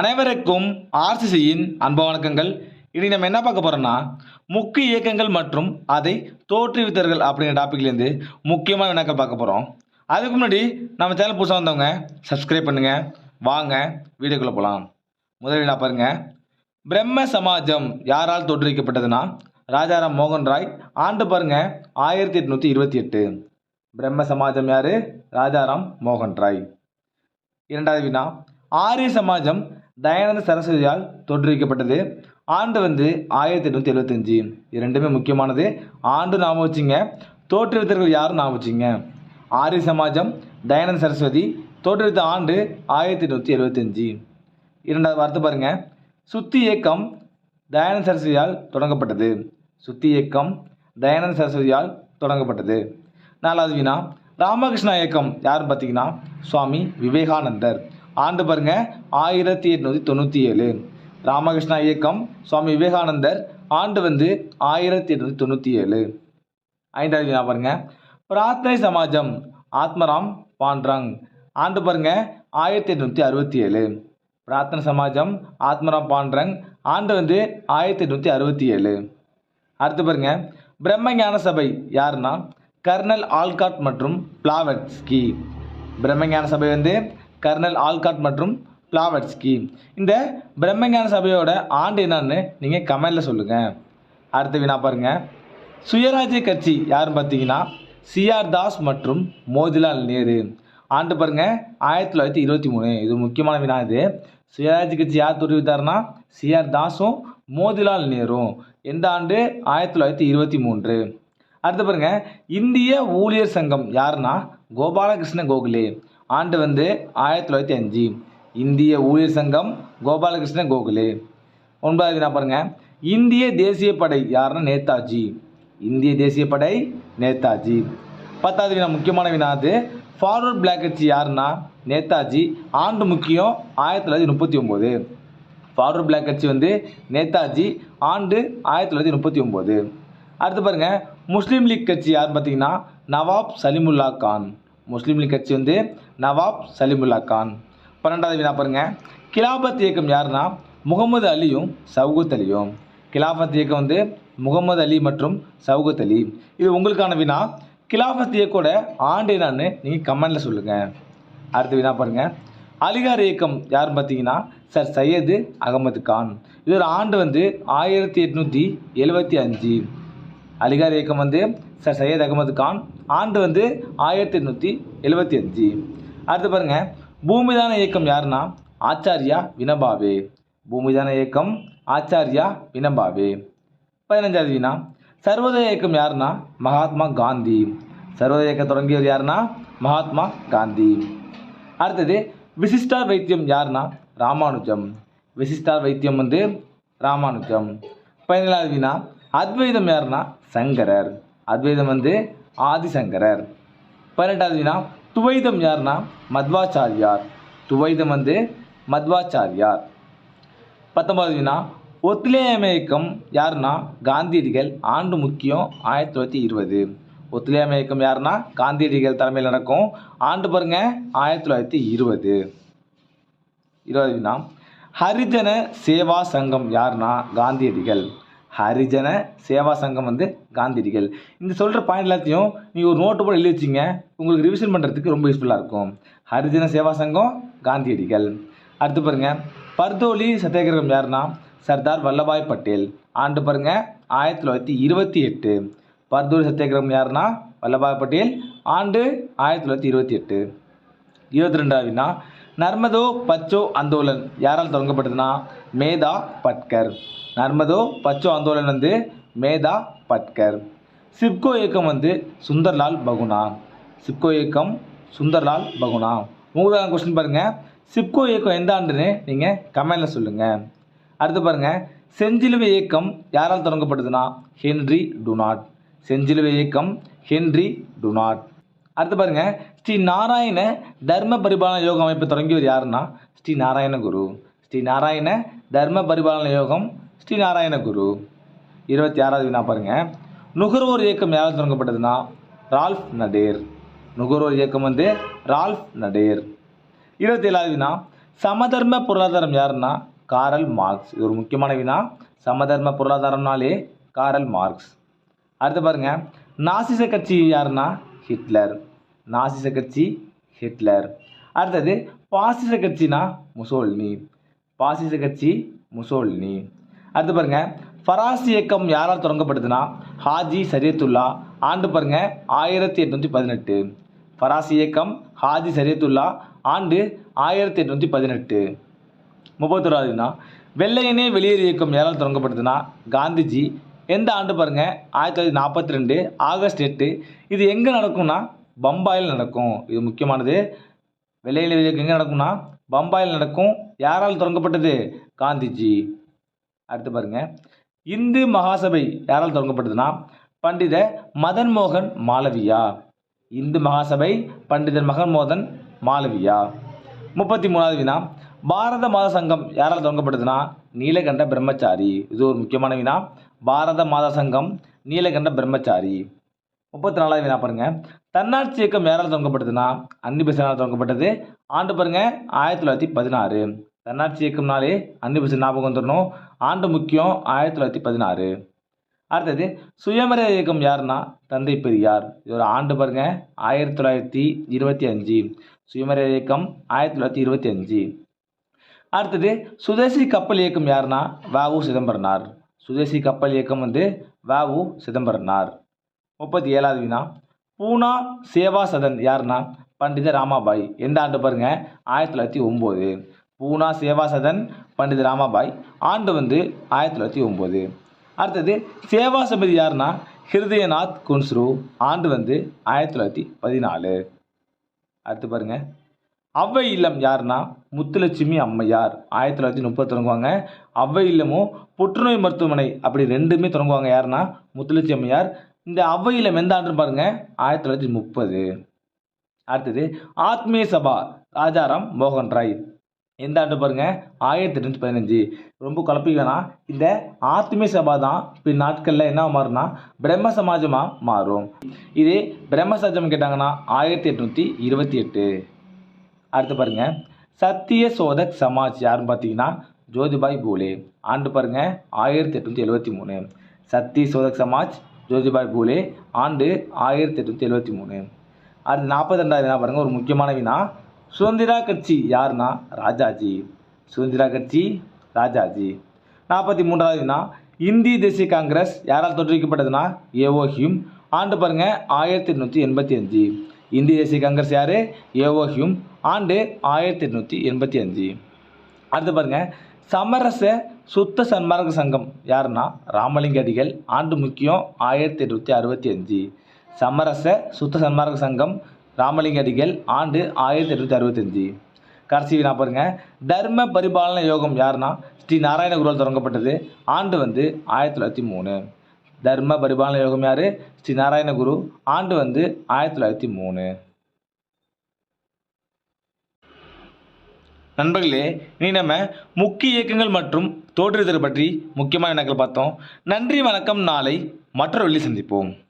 அனைவருக்கும் ஆர்சிசியின் அன்ப வணக்கங்கள். இனி நம்ம என்ன பார்க்க போகிறோம்னா முக்கிய இயக்கங்கள் மற்றும் அதை தோற்றுவித்தர்கள் அப்படிங்கிற டாப்பிக்லேருந்து முக்கியமான வினாக்கள் பார்க்க போகிறோம் அதுக்கு முன்னாடி நம்ம சேனல் புதுசாக வந்தவங்க சப்ஸ்கிரைப் பண்ணுங்கள் வாங்க வீடியோக்குள்ளே போகலாம் முதல் நான் பாருங்கள் பிரம்ம சமாஜம் யாரால் தோற்றுவிக்கப்பட்டதுன்னா ராஜாராம் மோகன் ராய். ஆண்டு பாருங்க ஆயிரத்தி எட்நூற்றி இருபத்தி எட்டு. பிரம்ம சமாஜம் யார்? ராஜாராம் மோகன் ராய். இரண்டாவது வினா ஆரிய சமாஜம் தயானந்த சரஸ்வதியால் தோற்றுவிக்கப்பட்டது. ஆண்டு வந்து ஆயிரத்தி எட்நூற்றி எழுபத்தஞ்சு இது ரெண்டுமே முக்கியமானது. ஆண்டு ஞாபகம் வச்சுங்க. தோற்றுவித்தர்கள் யாரும் ஞாபகம் வச்சுங்க? ஆரிய சமாஜம் தயானந்த சரஸ்வதி தோற்றுவித்த ஆண்டு ஆயிரத்தி எட்நூற்றி எழுபத்தஞ்சி இரண்டாவது வார்த்தை பாருங்க. சுத்தி இயக்கம் தயானந்த சரஸ்வதியால் தொடங்கப்பட்டது. சுத்தி இயக்கம் தயானந்த சரஸ்வதியால் தொடங்கப்பட்டது. நாலாவது வினா ராமகிருஷ்ணா இயக்கம் யாருன்னு பார்த்தீங்கன்னா சுவாமி விவேகானந்தர். ஆண்டு பாருங்க ஆயிரத்தி எட்நூற்றி தொண்ணூற்றி ஏழு ராமகிருஷ்ணா இயக்கம் சுவாமி விவேகானந்தர் ஆண்டு வந்து ஆயிரத்தி எட்நூற்றி தொண்ணூற்றி ஏழு ஐந்தாவது வினா பாருங்க. பிரார்த்தனை சமாஜம் ஆத்மராம் பாண்ட்ராங். ஆண்டு பாருங்க ஆயிரத்தி எட்நூற்றி அறுபத்தி ஏழு பிரார்த்தனை சமாஜம் ஆத்மராம் பாண்ட்ரங். ஆண்டு வந்து ஆயிரத்தி எட்நூற்றி அறுபத்தி ஏழு அடுத்து பாருங்க பிரம்மஞான சபை யாருன்னா கர்னல் ஆல்காட் மற்றும் பிளாவட்ஸ்கி. பிரம்மஞான சபை வந்து கர்னல் ஆல்காட் மற்றும் பிளாவட்ஸ்கி. இந்த பிரம்மஞான சபையோட ஆண்டு என்னன்னு நீங்கள் கமெண்டில் சொல்லுங்கள் அடுத்த வினா பாருங்கள் சுயராஜ்ய கட்சி யாருன்னு பார்த்தீங்கன்னா சிஆர் தாஸ் மற்றும் மோதிலால் நேரு. ஆண்டு பாருங்க ஆயிரத்தி தொள்ளாயிரத்தி இருபத்தி மூணு. இது முக்கியமான வினா இது. சுயராஜ்ய கட்சி யார் தோற்றுவித்தாருன்னா சிஆர் தாஸும் மோதிலால் நேரும். எந்த ஆண்டு? ஆயிரத்தி தொள்ளாயிரத்தி இருபத்தி மூன்று. அடுத்து பாருங்க இந்திய ஊழியர் சங்கம் யாருன்னா கோபாலகிருஷ்ண கோகலே. ஆண்டு வந்து ஆயிரத்தி தொள்ளாயிரத்தி அஞ்சு. இந்திய ஊழியர் சங்கம் கோபாலகிருஷ்ண கோகலே. ஒன்பதாவது நான் பாருங்க? இந்திய தேசிய படை யாருன்னா நேதாஜி. இந்திய தேசிய படை நேதாஜி. பத்தாவது வினா முக்கியமான வினா அது. ஃபார்வர்ட் பிளாக் கட்சி யாருன்னா நேதாஜி. ஆண்டு முக்கியம் ஆயிரத்தி தொள்ளாயிரத்தி முப்பத்தி ஒம்பது. ஃபார்வர்ட் பிளாக் கட்சி வந்து நேதாஜி. ஆண்டு ஆயிரத்தி தொள்ளாயிரத்தி முப்பத்தி ஒம்பது. அடுத்து பாருங்கள் முஸ்லீம் லீக் கட்சி யாருன்னு பார்த்தீங்கன்னா நவாப் சலிமுல்லா கான். முஸ்லீம் லீக் கட்சி வந்து நவாப் சலிமுல்லா கான். பன்னெண்டாவது வினா பாருங்க. கிலாபத் இயக்கம் யாருன்னா? முகமது அலியும் சவுகத் அலியும். கிலாஃபத் இயக்கம் வந்து முகமது அலி மற்றும் சவுகத் அலி. இது உங்களுக்கான வினா கிலாஃபத் இயக்கோட ஆண்டு என்னன்னு நீங்கள் கமெண்டில் சொல்லுங்கள் அடுத்த வினா பாருங்கள் அலிகார் இயக்கம் யாருன்னு பார்த்தீங்கன்னா சார் சையது அகமது கான். இதோட ஆண்டு வந்து ஆயிரத்தி எட்நூற்றி எழுபத்தி அஞ்சு. அலிகார் இயக்கம் வந்து சார் சையத் அகமது கான் ஆண்டு வந்து ஆயிரத்தி எட்நூற்றி எழுபத்தி அஞ்சு. அடுத்து பாருங்கள் பூமிதான இயக்கம் யாருன்னா? ஆச்சாரியா வினபாவே பூமிதான இயக்கம் ஆச்சாரியா வினபாவே பதினஞ்சாவது வினா சர்வோதய இயக்கம் யாருன்னா? மகாத்மா காந்தி. சர்வோதய இயக்கம் தொடங்கியவர் யாருன்னா? மகாத்மா காந்தி. அடுத்தது விசிஷ்டார் வைத்தியம் யாருன்னா? ராமானுஜம். விசிஷ்டார் வைத்தியம் வந்து ராமானுஜம். பதினேழாவது வினா அத்வைதம் யாருன்னா? சங்கரர். அத்வைதம் வந்து ஆதிசங்கரர். பதினெட்டாவது வினா துவைதம் யாருன்னா மத்வாச்சாரியார். துவைதம் வந்து மத்வாச்சாரியார். பத்தொன்பது வினா ஒத்துழையாமை இயக்கம் யாருன்னா காந்தியடிகள் ஆண்டு முக்கியம் ஆயிரத்தி தொள்ளாயிரத்தி இருபது. ஒத்துழையாமை இயக்கம் யாருன்னா காந்தியடிகள் தலைமையில் நடக்கும் ஆண்டு பாருங்க ஆயிரத்தி தொள்ளாயிரத்தி இருபது. இருபது வினா ஹரிஜன சேவா சங்கம் யாருன்னா காந்தியடிகள். ஹரிஜன சேவா சங்கம் வந்து காந்தியடிகள். இந்த சொல்கிற பாயிண்ட் எல்லாத்தையும் நீங்கள் ஒரு நோட்டு போட எழுதி வச்சிங்க. உங்களுக்கு ரிவிஷன் பண்ணுறதுக்கு ரொம்ப யூஸ்ஃபுல்லாக இருக்கும். ஹரிஜன சேவா சங்கம் காந்தியடிகள். அடுத்து பாருங்கள் பர்தோலி சத்தியாகிரகம் யாருன்னா? சர்தார் வல்லபாய் பட்டேல். ஆண்டு பாருங்கள் ஆயிரத்தி தொள்ளாயிரத்தி இருபத்தி எட்டு. பர்தோலி சத்தியாகிரகம் யாருன்னா? வல்லபாய் பட்டேல். ஆண்டு ஆயிரத்தி தொள்ளாயிரத்தி இருபத்தி எட்டு. இருபத்தி ரெண்டாவதுனா நர்மதோ பச்சோ அந்தோலன். யாரால் தொடங்கப்பட்டதுன்னா மேதா பட்கர். நர்மதோ பச்சோ அந்தோலன் வந்து மேதா பட்கர். சிப்கோ இயக்கம் வந்து சுந்தர்லால் பகுனா. சிப்கோ இயக்கம் சுந்தர்லால் பகுனா. உங்களுக்கான கொஸ்டின் பாருங்கள் சிப்கோ இயக்கம் எந்த ஆண்டுன்னு நீங்கள் கமெண்டில் சொல்லுங்கள் அடுத்து பாருங்கள் செஞ்சிலுவை இயக்கம் யாரால் தொடங்கப்பட்டதுன்னா ஹென்றி டுனாட். செஞ்சிலுவை இயக்கம் ஹென்றி டுனாட். அடுத்து பாருங்க ஸ்ரீ நாராயண தர்ம பரிபாலன யோக அமைப்பு தொடங்கியவர் யாருன்னா ஸ்ரீ நாராயண குரு. ஸ்ரீ நாராயண தர்ம பரிபாலன யோகம் ஸ்ரீ நாராயண குரு. இருபத்தி ஆறாவது வினா பாருங்க. நுகர்வோர் இயக்கம் யாரால் தொடங்கப்பட்டதுன்னா ரால்ஃப் நடேர். நுகர்வோர் இயக்கம் வந்து ரால்ஃப் நடேர். இருபத்தி ஏழாவது வினா சமதர்ம பொருளாதாரம் யாருன்னா காரல் மார்க்ஸ். இது ஒரு முக்கியமான வினா. சமதர்ம பொருளாதாரம்னாலே காரல் மார்க்ஸ். அடுத்து பாருங்க நாசிச கட்சி யாருன்னா ஹிட்லர். நாசிச கட்சி ஹிட்லர். அடுத்தது பாசிச கட்சினா முசோல்னி. பாசிச கட்சி முசோல்னி. அடுத்து பாருங்க ஃபராஸ் இயக்கம் யாரால் தொடங்கப்படுதுன்னா ஹாஜி சரியத்துல்லா. ஆண்டு பாருங்க ஆயிரத்தி எட்நூற்றி பதினெட்டு. ஃபராஸ் இயக்கம் ஹாஜி சரியத்துல்லா ஆண்டு ஆயிரத்தி எட்நூற்றி பதினெட்டு. முப்பத்தொராதுன்னா வெள்ளையனே வெளியேறு இயக்கம் யாரால் தொடங்கப்படுதுன்னா காந்திஜி எந்த ஆண்டு பாருங்க? ஆயிரத்தி தொள்ளாயிரத்தி நாற்பத்தி ரெண்டு ஆகஸ்ட் எட்டு. இது எங்கே நடக்கும்னா பம்பாயில் நடக்கும். இது முக்கியமானது. வெளியில் எங்கே நடக்கும்னா பம்பாயில் நடக்கும். யாரால் தொடங்கப்பட்டது? காந்திஜி. அடுத்து பாருங்க. இந்து மகாசபை யாரால் தொடங்கப்பட்டதுன்னா பண்டித மதன் மோகன் மாலவியா. இந்து மகாசபை பண்டிதர் மகன் மோகன் மாலவியா. முப்பத்தி மூணாவது வினா. பாரத மத சங்கம் யாரால் தொடங்கப்பட்டதுன்னா நீலகண்ட பிரம்மச்சாரி. இது ஒரு முக்கியமான வினா. பாரத மாதா சங்கம் நீலகண்ட பிரம்மச்சாரி. முப்பத்தி நாலாவது வினா பாருங்க. தன்னாட்சி இயக்கம் யாரால் துவங்கப்பட்டதுன்னா அன்னி பெசனால் ஆண்டு பாருங்க ஆயிரத்தி தொள்ளாயிரத்தி பதினாறு. தன்னாட்சி இயக்கம்னாலே அன்னி பெசன் ஞாபகம் வந்துடணும் ஆண்டு முக்கியம் ஆயிரத்தி தொள்ளாயிரத்தி பதினாறு. அடுத்தது சுயமரியாதை இயக்கம் யாருன்னா தந்தை பெரியார். இது ஒரு ஆண்டு பாருங்க ஆயிரத்தி தொள்ளாயிரத்தி இருபத்தி அஞ்சு. சுயமரியாதை இயக்கம் ஆயிரத்தி தொள்ளாயிரத்தி இருபத்தி அஞ்சு. அடுத்தது சுதேசி கப்பல் இயக்கம் யாருன்னா வஉ சிதம்பரனார். சுதேசி கப்பல் இயக்கம் வந்து வஉ சிதம்பரனார். முப்பத்தி ஏழாவது வினா. பூனா சேவா சதன் யாருன்னா பண்டித ராமாபாய். எந்த ஆண்டு பாருங்க? ஆயிரத்தி தொள்ளாயிரத்தி ஒம்பது. பூனா சேவா சதன் பண்டித ராமாபாய். ஆண்டு வந்து ஆயிரத்தி தொள்ளாயிரத்தி ஒம்பது. அடுத்தது சேவா சபதி யாருன்னா ஹிருதயநாத் குன்ஸ்ரு. ஆண்டு வந்து ஆயிரத்தி தொள்ளாயிரத்தி பதினாலு. அடுத்து பாருங்கள் அவ்வை இல்லம் யாருன்னா முத்துலட்சுமி அம்மையார். ஆயிரத்தி தொள்ளாயிரத்தி முப்பது தொடங்குவாங்க. அவ்வை இல்லமும் புற்றுநோய் மருத்துவமனை அப்படி ரெண்டுமே தொடங்குவாங்க. யாருன்னா முத்துலட்சுமி அம்மையார். இந்த அவ்வை இல்லம் எந்த ஆண்டுன்னு பாருங்க. ஆயிரத்தி தொள்ளாயிரத்தி முப்பது. அடுத்தது ஆத்மீய சபா ராஜாராம் மோகன் ராய். எந்த ஆண்டு பாருங்க? ஆயிரத்தி எட்நூற்றி பதினஞ்சு. ரொம்ப குழப்பிக்கனா வேணாம். இந்த ஆத்மீய சபா தான் பின் நாட்களில் என்ன மாறும்னா பிரம்ம சமாஜமாக மாறும். இது பிரம்ம சமாஜம் கேட்டாங்கன்னா ஆயிரத்தி எட்நூற்றி இருபத்தி எட்டு. அடுத்து பாருங்கள் சத்திய சோதக் சமாஜ் யாருன்னு பார்த்தீங்கன்னா ஜோதிபாய் பூலே. ஆண்டு பாருங்கள் ஆயிரத்தி எட்நூற்றி எழுபத்தி மூணு. சத்திய சோதக் சமாஜ் ஜோதிபாய் பூலே ஆண்டு ஆயிரத்தி எட்நூற்றி எழுபத்தி மூணு. அடுத்து நாற்பத்தி ரெண்டாவது வினா ஒரு முக்கியமான வினா. சுதந்திரா கட்சி யாருன்னா ராஜாஜி. சுதந்திரா கட்சி ராஜாஜி. நாற்பத்தி மூன்றாவது வினா இந்திய தேசிய காங்கிரஸ் யாரால் தோற்றுவிக்கப்பட்டதுன்னா ஏஓ ஹியூம் ஆண்டு பாருங்கள் ஆயிரத்தி எட்நூற்றி எண்பத்தி அஞ்சு. இந்திய தேசிய காங்கிரஸ் யார்? A O Hume. ஆண்டு ஆயிரத்தி எட்நூற்றி எண்பத்தி அஞ்சு. அடுத்து பாருங்க. சமரச சுத்த சன்மார்க்க சங்கம் யாருன்னா? ராமலிங்க அடிகள் ஆண்டு முக்கியம் ஆயிரத்தி எட்நூற்றி அறுபத்தி அஞ்சு. சமரச சுத்த சன்மார்க்க சங்கம் ராமலிங்க அடிகள் ஆண்டு ஆயிரத்தி எட்நூற்றி அறுபத்தஞ்சு கடைசி நான் பாருங்க. தர்ம பரிபாலன யோகம் யாருன்னா? ஸ்ரீ நாராயண குருவால் தொடங்கப்பட்டது. ஆண்டு வந்து ஆயிரத்தி தொள்ளாயிரத்தி மூணு. தர்ம பரிபாலன யோகம் யார்? ஸ்ரீ நாராயண குரு. ஆண்டு வந்து ஆயிரத்தி தொள்ளாயிரத்தி மூணு. நண்பர்களே இனி நம்ம முக்கிய இயக்கங்கள் மற்றும் தோற்றுவித்தல் பற்றி முக்கியமான எனக்கு பார்த்தோம். நன்றி வணக்கம். நாளை மற்றொரு வெள்ளி சந்திப்போம்.